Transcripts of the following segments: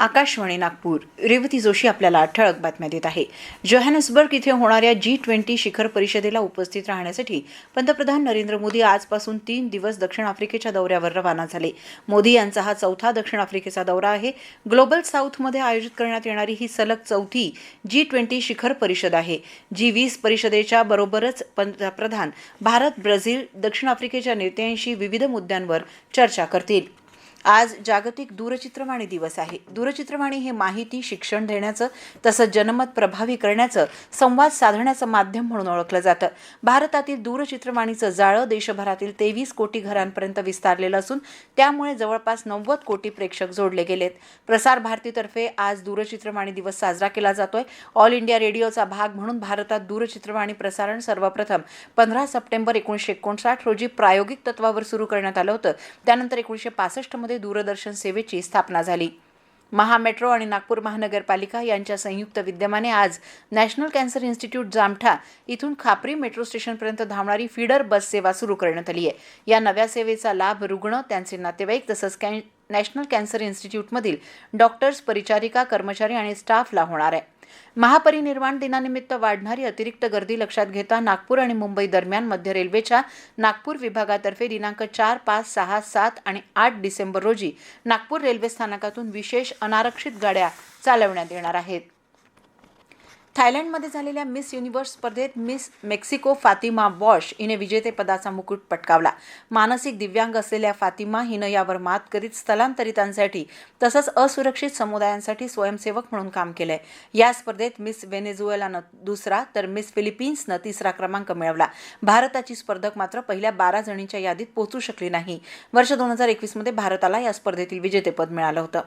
आकाशवाणी नागपूर. रेवती जोशी आपल्याला ठळक बातम्या देत आहे. जोहॅनसबर्ग इथे होणाऱ्या जी ट्वेंटी शिखर परिषदेला उपस्थित राहण्यासाठी पंतप्रधान नरेंद्र मोदी आजपासून तीन दिवस दक्षिण आफ्रिकेच्या दौऱ्यावर रवाना झाले. मोदी यांचा हा चौथा दक्षिण आफ्रिकेचा दौरा आहे. ग्लोबल साऊथमध्ये आयोजित करण्यात येणारी ही सलग चौथी जी ट्वेंटी शिखर परिषद आहे. जी वीस परिषदेच्या बरोबरच पंतप्रधान भारत ब्राझील दक्षिण आफ्रिकेच्या नेत्यांशी विविध मुद्द्यांवर चर्चा करतील. आज जागतिक दूरचित्रवाणी दिवस आहे. दूरचित्रवाणी हे माहिती शिक्षण देण्याचं तसंच जनमत प्रभावी करण्याचं संवाद साधण्याचं माध्यम म्हणून ओळखलं जातं. भारतातील दूरचित्रवाणीचं जाळं देशभरातील तेवीस कोटी घरांपर्यंत विस्तारलेलं असून त्यामुळे जवळपास नव्वद कोटी प्रेक्षक जोडले गेलेत. प्रसार भारतीतर्फे आज दूरचित्रवाणी दिवस साजरा केला जातोय. ऑल इंडिया रेडिओचा भाग म्हणून भारतात दूरचित्रवाणी प्रसारण सर्वप्रथम पंधरा सप्टेंबर एकोणीसशे एकोणसाठ रोजी प्रायोगिक तत्वावर सुरू करण्यात आलं होतं. त्यानंतर एकोणीसशे पासष्टमध्ये दूरदर्शन सेवेची स्थापना झाली. महामेट्रो आणि नागपूर महानगरपालिका यांच्या संयुक्त विद्यमाने आज नॅशनल कॅन्सर इन्स्टिट्यूट जामठा इथून खापरी मेट्रो स्टेशनपर्यंत धावणारी फीडर बस सेवा सुरू करण्यात आली आहे. या नव्या सेवेचा लाभ रुग्ण त्यांचे नातेवाईक तसंच कॅ नॅशनल कॅन्सर इन्स्टिट्यूटमधील डॉक्टर्स परिचारिका कर्मचारी आणि स्टाफला होणार आहे. महापरिनिर्वाण दिनानिमित्त वाढणारी अतिरिक्त गर्दी लक्षात घेता नागपूर आणि मुंबई दरम्यान मध्य रेल्वेच्या नागपूर विभागातर्फे दिनांक चार पाच सहा सात आणि आठ डिसेंबर रोजी नागपूर रेल्वे स्थानकातून विशेष अनारक्षित गाड्या चालवण्यात येणार आहेत. थायलंडमध्ये झालेल्या मिस युनिव्हर्स स्पर्धेत मिस मेक्सिको फातिमा वॉश हिने विजेतेपदाचा मुकुट पटकावला. मानसिक दिव्यांग असलेल्या फातिमा हिनं यावर मात करीत स्थलांतरितांसाठी तसंच असुरक्षित समुदायांसाठी स्वयंसेवक म्हणून काम केलंय. या स्पर्धेत मिस व्हेनेझुएलानं दुसरा तर मिस फिलिपिन्सनं तिसरा क्रमांक मिळवला. भारताची स्पर्धक मात्र पहिल्या बारा जणींच्या यादीत पोहोचू शकली नाही. वर्ष दोन हजार एकवीसमध्ये भारताला या स्पर्धेतील विजेतेपद मिळालं होतं.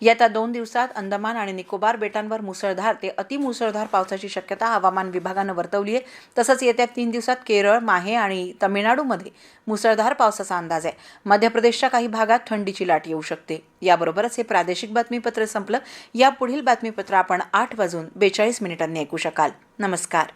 येत्या दोन दिवसात अंदमान आणि निकोबार बेटांवर मुसळधार ते अतिमुसळधार पावसाची शक्यता हवामान विभागानं वर्तवली आहे. तसंच येत्या तीन दिवसात केरळ माहे आणि तामिळनाडूमध्ये मुसळधार पावसाचा अंदाज आहे. मध्य प्रदेशच्या काही भागात थंडीची लाट येऊ शकते. याबरोबरच हे प्रादेशिक बातमीपत्र संपलं. या पुढील बातमीपत्र आपण आठ वाजून बेचाळीस मिनिटांनी ऐकू शकाल. नमस्कार.